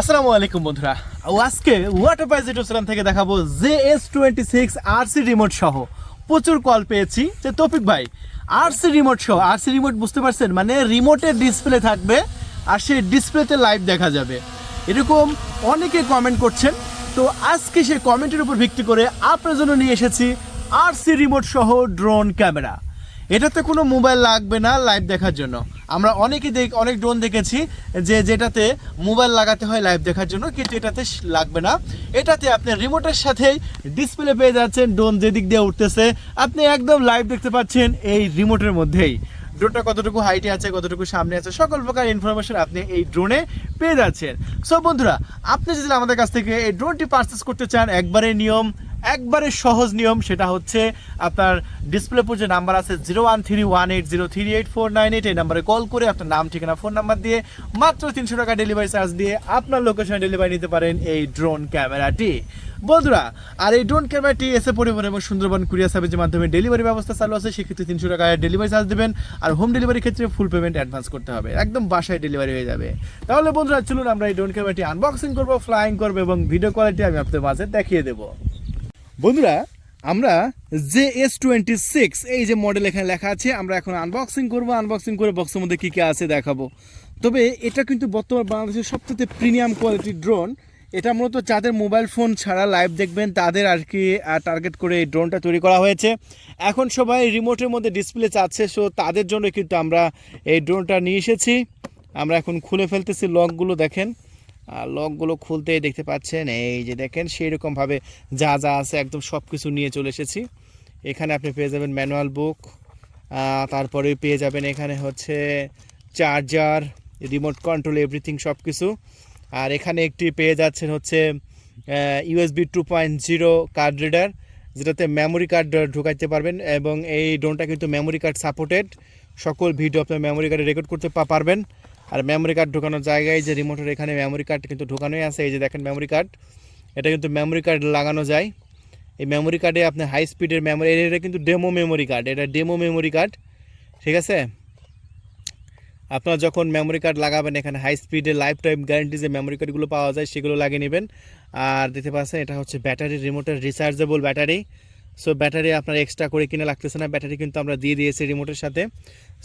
আসসালামু আলাইকুম বন্ধুরা। আজকে ওয়াটার পাইজ ইউটিউব থেকে দেখাবো J S twenty six RC remote সহ। প্রচুর কল পেয়েছি যে তৌফিক ভাই আরসি রিমোট সহ আরসি রিমোট বুঝতে পারছেন? মানে রিমোটের ডিসপ্লে থাকবে আর সেই ডিসপ্লেতে লাইভ দেখা যাবে। এরকম অনেকে কমেন্ট করছেন। তো আজকে সেই কমেন্টের উপর ভিত্তি করে আপনার জন্য নিয়ে এসেছি আরসি রিমোট সহ ড্রোন ক্যামেরা এটাতে কোনো মোবাইল লাগবে না লাইভ দেখার জন্য। আমরা অনেকে দেখ, অনেক ড্রোন দেখেছি যে যেটাতে মোবাইল লাগাতে হয় লাইভ দেখার জন্য, কিন্তু এটাতে লাগবে না। এটাতে আপনি রিমোটের সাথেই ডিসপ্লে পেয়ে যাচ্ছেন ড্রোন যেদিক দিয়ে উঠতেছে। আপনি একদম লাইভ দেখতে পাচ্ছেন এই রিমোটের মধ্যেই। ড্রোনটা কতটুকু হাইটে আছে, কতটুকু সামনে আছে, সকল প্রকার ইনফরমেশন আপনি এই ড্রোনে পেয়ে যাচ্ছেন। সো বন্ধুরা, আপনি যদি আমাদের কাছ থেকে এই ড্রোনটি পারচেস করতে চান, একবারে নিয়ম একবারে সহজ নিয়ম, সেটা হচ্ছে আপনার ডিসপ্লে উপর যে নাম্বার আছে zero one three one eight zero three eight four nine eight এই নাম্বারে কল করে আপনার নাম, ঠিকানা ফোন নাম্বার দিয়ে মাত্র তিনশো টাকা ডেলিভারি চার্জ দিয়ে আপনার লোকেশনে ডেলিভারি নিতে পারেন এই ড্রোন ক্যামেরাটি বন্ধুরা, আর এই ড্রোন ক্যামেরাটি এসে পরিবহন এবং সুন্দরবন কুরিয়া সার্ভিসের মাধ্যমে ডেলিভারি ব্যবস্থা চালু আছে, সেক্ষেত্রে তিনশো টাকা ডেলিভারি চার্জ দেবেন আর হোম ডেলিভারির ক্ষেত্রে ফুল পেমেন্ট অ্যাডভান্স করতে হবে, একদম বাসায় ডেলিভারি হয়ে যাবে। তাহলে বন্ধুরা, চলুন আমরা এই ড্রোন ক্যামেরাটি আনবক্সিং করব ফ্লাইং করব এবং ভিডিও কোয়ালিটি আমি আপনাদের মাঝে দেখিয়ে দেবো। বন্ধুরা, আমরা জে এস টোয়েন্টি সিক্স, এই যে মডেল এখানে লেখা আছে, আমরা এখন আনবক্সিং করব। আনবক্সিং করে বক্সের মধ্যে কী কী আছে দেখাবো। তবে এটা কিন্তু বর্তমান বাংলাদেশের সবথেকে প্রিমিয়াম কোয়ালিটির ড্রোন এটা মূলত যাদের মোবাইল ফোন ছাড়া লাইভ দেখবেন, তাদের আর কি টার্গেট করে এই ড্রোনটা তৈরি করা হয়েছে। এখন সবাই রিমোটের মধ্যে ডিসপ্লে চাচ্ছে সো তাদের জন্য কিন্তু আমরা এই ড্রোনটা নিয়ে এসেছি। আমরা এখন খুলে ফেলতেছি লকগুলো দেখেন। লকগুলো খুলতেই দেখতে পাচ্ছেন, এই যে দেখেন সেই রকমভাবে যা যা আছে একদম সব কিছু নিয়ে চলে এসেছি। এখানে আপনি পেয়ে যাবেন ম্যানুয়াল বুক তারপরে পেয়ে যাবেন এখানে হচ্ছে চার্জার, রিমোট কন্ট্রোল, এভরিথিং সব কিছু আর এখানে একটি পেয়ে যাচ্ছেন হচ্ছে USB two point zero card reader, যেটাতে মেমোরি কার্ড ঢোকাইতে পারবেন এবং এই ড্রোনটা কিন্তু মেমোরি কার্ড সাপোর্টেড। সকল ভিডিও আপনার মেমোরি কার্ডে রেকর্ড করতে পারবেন। আর মেমোরি কার্ড ঢোকানোর জায়গায় যে রিমোটের এখানে মেমোরি কার্ড কিন্তু ঢোকানোই আছে, এই যে দেখেন মেমোরি কার্ড এটা কিন্তু মেমোরি কার্ড লাগানো যায়। এই মেমোরি কার্ডে আপনি হাই স্পিডের মেমোরি এটা কিন্তু ডেমো মেমোরি কার্ড এটা ডেমো মেমোরি কার্ড ঠিক আছে? আপনারা যখন মেমোরি কার্ড লাগাবেন, এখানে হাই স্পিডের লাইফ টাইম গ্যারান্টি যে মেমোরি কার্ডগুলো পাওয়া যায়, সেগুলো লাগিয়ে নেবেন। আর দেখতে পাচ্ছেন, এটা হচ্ছে ব্যাটারি রিমোটের রিচার্জেবল ব্যাটারি সো ব্যাটারি আপনার এক্সট্রা করে কিনে লাগতেছে না। ব্যাটারি কিন্তু আমরা দিয়ে দিয়েছি রিমোটের সাথে।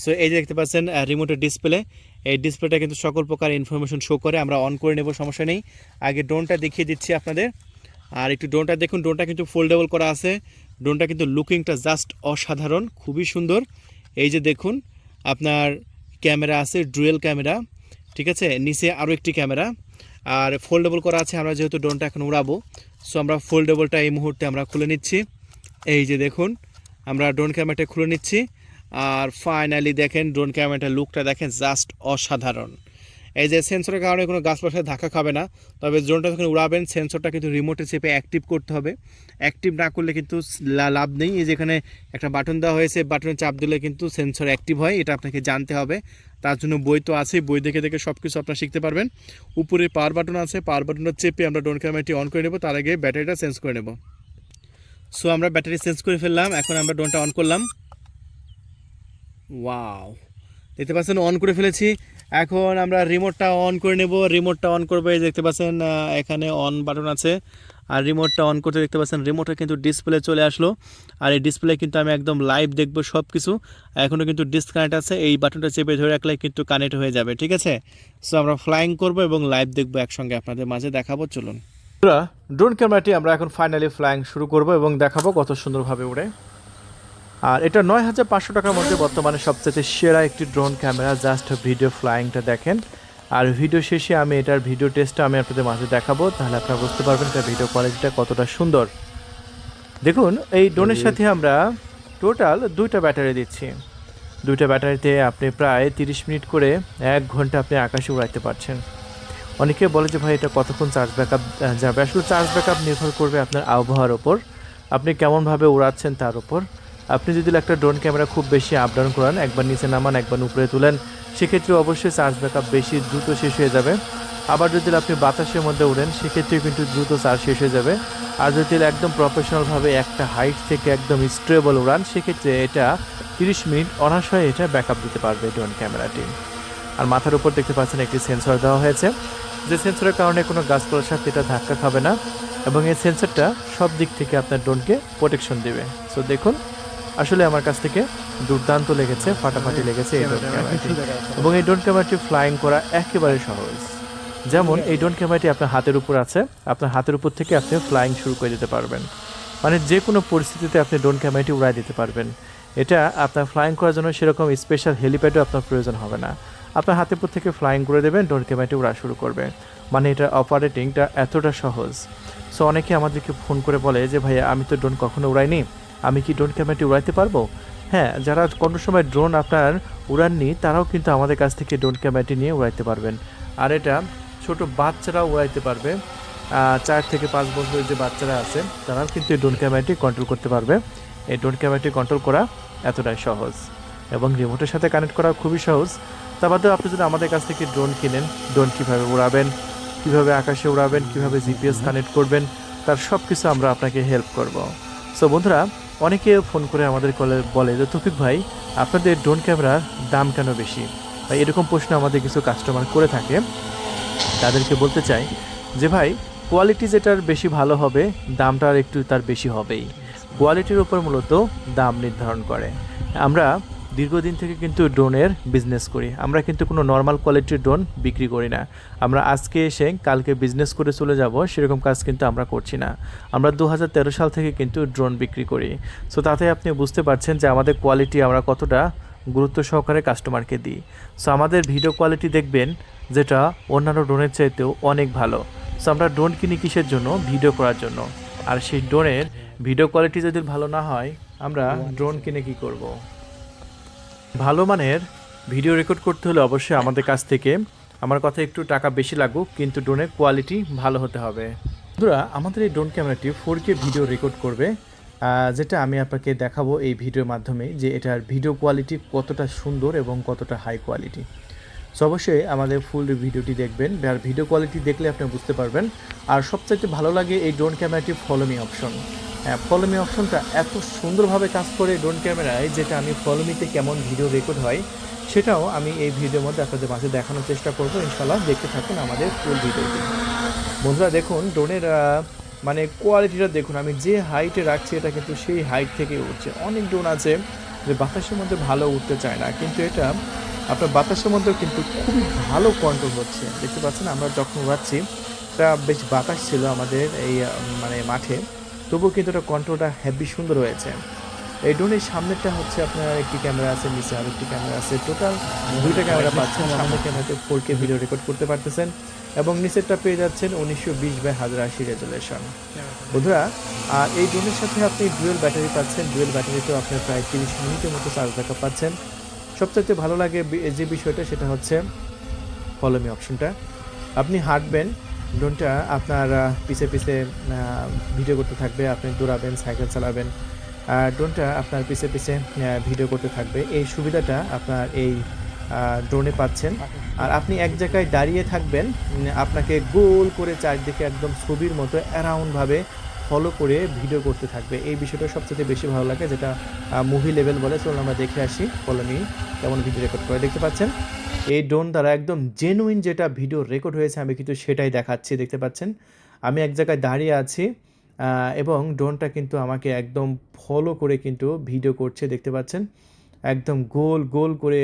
সো এই যে দেখতে পাচ্ছেন রিমোটের ডিসপ্লে এই ডিসপ্লেটা কিন্তু সকল প্রকার ইনফরমেশন শো করে। আমরা অন করে নেব, সমস্যা নেই। আগে ড্রোনটা দেখিয়ে দিচ্ছি আপনাদের। আর একটু ড্রোনটা দেখুন ড্রোনটা কিন্তু ফোল্ডেবল করা আছে। ড্রোনটা কিন্তু লুকিংটা জাস্ট অসাধারণ, খুবই সুন্দর। এই যে দেখুন, আপনার ক্যামেরা আছে ডুয়েল ক্যামেরা। ঠিক আছে? নিচে আরও একটি ক্যামেরা। আর ফোল্ডেবল করা আছে, আমরা যেহেতু ড্রোনটা এখন উড়াবো। সো আমরা ফোল্ডেবলটা এই মুহূর্তে আমরা খুলে নিচ্ছি। এই যে দেখুন, আমরা ড্রোন ক্যামেরাটা খুলে নিচ্ছি। আর ফাইনালি দেখেন ড্রোন ক্যামেরাটার লুকটা দেখেন জাস্ট অসাধারণ। এই যে সেন্সরের কারণে কোনো গাছপাশায় ধাক্কা খাবে না, তবে ড্রোনটা যখন উড়াবেন সেন্সরটা কিন্তু রিমোটে চেপে অ্যাক্টিভ করতে হবে। অ্যাক্টিভ না করলে কিন্তু লাভ নেই। এই যেখানে একটা বাটন দেওয়া হয়েছে বাটনে চাপ দিলে কিন্তু সেন্সর অ্যাক্টিভ হয়, এটা আপনাকে জানতে হবে। তার জন্য বই তো আছেই, বই দেখে দেখে সব কিছু আপনারা শিখতে পারবেন। উপরে পাওয়ার বাটন আছে পাওয়ার বাটনটা চেপে আমরা ড্রোন ক্যামেরাটি অন করে নেব, তার আগে ব্যাটারিটা চেঞ্জ করে নেব। সো আমরা ব্যাটারি চেঞ্জ করে ফেললাম। এখন আমরা ড্রোনটা অন করলাম। ওয়াও দেখতে পাচ্ছেন অন করে ফেলেছি। এখন আমরা রিমোটটা অন করে নেব। রিমোটটা অন করব, এই দেখতে পাচ্ছেন এখানে অন বাটন আছে। আর রিমোটটা অন করতে দেখতে পাচ্ছেন রিমোটে কিন্তু ডিসপ্লে চলে আসলো। আর এই ডিসপ্লে কিন্তু আমি একদম লাইভ দেখব সব কিছু এখনও কিন্তু ডিসকানেক্ট আছে। এই বাটনটা চেপে ধরে রাখলে কিন্তু কানেক্ট হয়ে যাবে, ঠিক আছে? সো আমরা ফ্লাইং করব এবং লাইভ দেখব একসঙ্গে। আপনাদের মাঝে দেখাবো, চলুন। ড্রোন ক্যামেরাটি আমরা এখন ফাইনালি ফ্লাইং শুরু করব এবং দেখাবো কত সুন্দরভাবে উড়ে। আর এটা নয় হাজার পাঁচশো টাকার মধ্যে বর্তমানে সবচেয়ে সেরা একটি ড্রোন ক্যামেরা জাস্ট ভিডিও ফ্লাইংটা দেখেন। আর ভিডিও শেষে আমি এটার ভিডিও টেস্টটা আমি আপনাদের মাঝে দেখাবো তাহলে আপনারা বুঝতে পারবেন তার ভিডিও কোয়ালিটিটা কতটা সুন্দর। দেখুন এই ড্রোনের সাথে আমরা টোটাল দুইটা ব্যাটারি দিচ্ছি। দুইটা ব্যাটারিতে আপনি প্রায় তিরিশ মিনিট করে এক ঘণ্টা আপনি আকাশে উড়াইতে পারছেন। অনেকে বলে যে, ভাই, এটা কতক্ষণ চার্জ ব্যাকআপ যাবে? আসলে চার্জ ব্যাকআপ নির্ভর করবে আপনার আবহাওয়ার ওপর। আপনি কেমনভাবে উড়াচ্ছেন তার উপর আপনি যদি একটা ড্রোন ক্যামেরা খুব বেশি আপ ডাউন করান, একবার নিচে নামান, একবার উপরে তুলেন, সেক্ষেত্রে অবশ্যই চার্জ ব্যাকআপ বেশি দ্রুত শেষ হয়ে যাবে। আবার যদি আপনি বাতাসের মধ্যে উড়েন, সেক্ষেত্রেও কিন্তু দ্রুত চার্জ শেষ হয়ে যাবে। আর যদি একদম প্রফেশনালভাবে একটা হাইট থেকে একদম স্ট্রেবল উড়ান, সেক্ষেত্রে এটা তিরিশ মিনিট অনাশয়ে এটা ব্যাকআপ দিতে পারবে ড্রোন ক্যামেরাটি আর মাথার উপর দেখতে পাচ্ছেন একটি সেন্সর দেওয়া হয়েছে। যে সেন্সরের কারণে কোনো গাছপালার সাথে এটা ধাক্কা খাবে না এবং এই সেন্সরটা সব দিক থেকে আপনার ড্রোনকে প্রোটেকশন দেবে। সো দেখুন, আসলে আমার কাছ থেকে দুর্দান্ত লেগেছে, ফাটাফাটি লেগেছে এই ড্রোন ক্যামেরাটি। এবং এই ড্রোন ক্যামেরাটি ফ্লাইং করা একেবারে সহজ। যেমন, এই ড্রোন ক্যামেরাটি আপনার হাতের উপর আছে, আপনার হাতের উপর থেকে আপনি ফ্লাইং শুরু করে দিতে পারবেন। মানে যে কোনো পরিস্থিতিতে আপনি ড্রোন ক্যামেরাটি উড়াই দিতে পারবেন। এটা আপনার ফ্লাইং করার জন্য সেরকম স্পেশাল হেলিপ্যাডও আপনার প্রয়োজন হবে না। আপনার হাতের পর থেকে ফ্লাইং করে দেবেন ড্রোন ক্যামেরাটি উড়া শুরু করবে। মানে এটা অপারেটিংটা এতটা সহজ। সো অনেকে আমাদেরকে ফোন করে বলে যে, ভাইয়া, আমি তো ড্রোন কখনো উড়াইনি। আমি কি ড্রোন ক্যামেরাটি উড়াইতে পারব? হ্যাঁ যারা কোনো সময় ড্রোন আপনার উড়াননি, তারাও কিন্তু আমাদের কাছ থেকে ড্রোন ক্যামেরাটি নিয়ে উড়াইতে পারবেন। আর এটা ছোট বাচ্চারাও উড়াইতে পারবে। চার থেকে পাঁচ বছরের যে বাচ্চারা আছে, তারাও কিন্তু এই ড্রোন ক্যামেরাটি কন্ট্রোল করতে পারবে। এই ড্রোন ক্যামেরাটি কন্ট্রোল করা এতটাই সহজ। এবং রিমোটের সাথে কানেক্ট করা খুবই সহজ। তা বাদেও আপনি যদি আমাদের কাছ থেকে ড্রোন কিনেন ড্রোন কীভাবে উড়াবেন, কীভাবে আকাশে উড়াবেন, কীভাবে জিপিএস কানেক্ট করবেন, তার সব কিছু আমরা আপনাকে হেল্প করব। সো বন্ধুরা, অনেকে ফোন করে আমাদের কলে বলে যে, তফিক ভাই, আপনাদের ড্রোন ক্যামেরার দাম কেন বেশি? বা এরকম প্রশ্ন আমাদের কিছু কাস্টমার করে থাকে। তাদেরকে বলতে চাই যে, ভাই কোয়ালিটি যেটার বেশি ভালো হবে, দামটা আর একটু তার বেশি হবেই। কোয়ালিটির উপর মূলত দাম নির্ধারণ করে। আমরা দীর্ঘদিন থেকে কিন্তু ড্রোনের বিজনেস করি। আমরা কিন্তু কোনো নর্মাল কোয়ালিটির ড্রোন বিক্রি করি না। আমরা আজকে এসে কালকে বিজনেস করে চলে যাব, সেরকম কাজ কিন্তু আমরা করছি না। আমরা দু হাজার তেরো সাল থেকে কিন্তু ড্রোন বিক্রি করি। সো তাতে আপনি বুঝতে পারছেন যে আমাদের কোয়ালিটি আমরা কতটা গুরুত্ব সহকারে কাস্টমারকে দিই। সো আমাদের ভিডিও কোয়ালিটি দেখবেন যেটা অন্যান্য ড্রোনের চাইতেও অনেক ভালো। সো আমরা ড্রোন কিনি কিসের জন্য? ভিডিও করার জন্য। আর সেই ড্রোনের ভিডিও কোয়ালিটি যদি ভালো না হয়, আমরা ড্রোন কিনে কি করব। ভালো মানের ভিডিও রেকর্ড করতে হলে অবশ্যই আমাদের কাছ থেকে। আমার কথা একটু টাকা বেশি লাগুক, কিন্তু ড্রোনের কোয়ালিটি ভালো হতে হবে। বন্ধুরা, আমাদের এই ড্রোন ক্যামেরাটি ফোর কে ভিডিও রেকর্ড করবে। যেটা আমি আপনাকে দেখাবো এই ভিডিওর মাধ্যমে যে এটার ভিডিও কোয়ালিটি কতটা সুন্দর এবং কতটা হাই কোয়ালিটি। সো, অবশ্যই আমাদের ফুল ভিডিওটি দেখবেন। আর ভিডিও কোয়ালিটি দেখলে আপনি বুঝতে পারবেন। আর সবচাইতে ভালো লাগে এই ড্রোন ক্যামেরাটি ফলোমি অপশন ফলোমি অপশনটা এত সুন্দরভাবে কাজ করে ড্রোন ক্যামেরায় যেটা আমি ফলোমিতে কেমন ভিডিও রেকর্ড হয়, সেটাও আমি এই ভিডিওর মধ্যে আপনাদের মাঝে দেখানোর চেষ্টা করব। ইনশাল্লাহ দেখতে থাকুন আমাদের ফুল ভিডিওটি বন্ধুরা, দেখুন ড্রোনের মানে কোয়ালিটিটা দেখুন। আমি যে হাইটে রাখছি, এটা কিন্তু সেই হাইট থেকে উঠছে। অনেক ড্রোন আছে যে বাতাসের মধ্যে ভালো উঠতে চায় না, কিন্তু এটা আপনার বাতাসের মধ্যেও কিন্তু খুবই ভালো কন্ট্রোল হচ্ছে। দেখতে পাচ্ছেন, আমরা যখন উড়াচ্ছি এটা বেশ বাতাস ছিল আমাদের এই মানে মাঠে। তবুও কিন্তু এটা কন্ট্রোলটা হেভি সুন্দর হয়েছে। এই ড্রোনের সামনেরটা হচ্ছে আপনার একটি ক্যামেরা আছে নিচে আর একটি ক্যামেরা আছে। টোটাল দুইটা ক্যামেরা পাচ্ছেন। সামনের ক্যামেরাতে ফোর কে ভিডিও রেকর্ড করতে পারতেছেন। এবং নিচেরটা পেয়ে যাচ্ছেন উনিশশো বিশ বাই হাজার আশি রেজুলেশন বন্ধুরা আর এই ড্রোনের সাথে আপনি ডুয়েল ব্যাটারি পাচ্ছেন। ডুয়েল ব্যাটারিতেও আপনি প্রায় তিরিশ মিনিটের মতো চার্জ ব্যাকআপ পাচ্ছেন। সবচাইতে ভালো লাগে যে বিষয়টা সেটা হচ্ছে ফলোমি অপশনটা আপনি হাঁটবেন ড্রোনটা আপনার পিছে পিছে ভিডিও করতে থাকবে, আপনি দৌড়াবেন, সাইকেল চালাবেন। আর ড্রোনটা আপনার পিছে পিছে ভিডিও করতে থাকবে। এই সুবিধাটা আপনার এই ড্রোনে পাচ্ছেন। আর আপনি এক জায়গায় দাঁড়িয়ে থাকবেন আপনাকে গোল করে চারদিকে একদম ছবির মতো অ্যারাউন্ডভাবে ফলো করে ভিডিও করতে থাকবে। এই বিষয়টা সবচেয়ে বেশি ভালো লাগে, যেটা মুভি লেভেল বলে। চলুন আমরা দেখে আসি। ফলো মি কেমন ভিডিও রেকর্ড করে। দেখতে পাচ্ছেন? এই ড্রোন দ্বারা একদম জেনুইন যেটা ভিডিও রেকর্ড হয়েছে, আমি কিন্তু সেটাই দেখাচ্ছি, দেখতে পাচ্ছেন? আমি এক জায়গায় দাঁড়িয়ে আছি এবং ড্রোনটা কিন্তু আমাকে একদম ফলো করে কিন্তু ভিডিও করছে, দেখতে পাচ্ছেন? একদম গোল গোল করে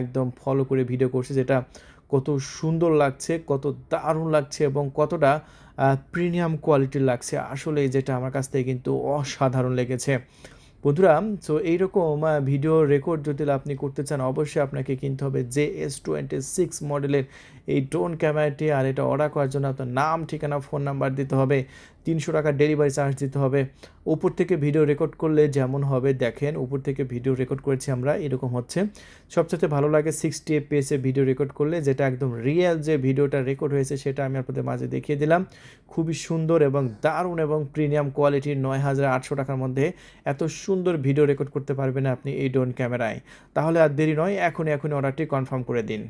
একদম ফলো করে ভিডিও করছে, যেটা কত সুন্দর লাগছে, কত দারুণ লাগছে, এবং কতটা প্রিমিয়াম কোয়ালিটির লাগছে। আসলে যেটা আমার কাছ থেকে কিন্তু অসাধারণ লেগেছে। বন্ধুরা সো এইরকম ভিডিও রেকর্ড যদি আপনি করতে চান, অবশ্যই আপনাকে কিনতে হবে জে এস টোয়েন্টি সিক্স মডেলের এই ড্রোন ক্যামেরাটি আর এটা অর্ডার করার জন্য আপনার নাম, ঠিকানা ফোন নাম্বার দিতে হবে। তিনশো টাকা ডেলিভারি চার্জ দিতে হবে। উপর থেকে ভিডিও রেকর্ড করলে যেমন হবে, দেখেন উপর থেকে ভিডিও রেকর্ড করেছি আমরা, এরকম হচ্ছে। সবচেয়ে ভালো লাগে সিক্সটি এফপিএসে ভিডিও রেকর্ড করলে, যেটা একদম রিয়েল যে ভিডিওটা রেকর্ড হয়েছে, সেটা আমি আপনাদের মাঝে দেখিয়ে দিলাম। খুবই সুন্দর এবং দারুণ এবং প্রিমিয়াম কোয়ালিটির নয় হাজার আটশো টাকার মধ্যে এত সুন্দর ভিডিও রেকর্ড করতে পারবেন আপনি এই ড্রোন ক্যামেরায় তাহলে আর দেরি নয়, এখনই এখনই অর্ডারটি কনফার্ম করে দিন।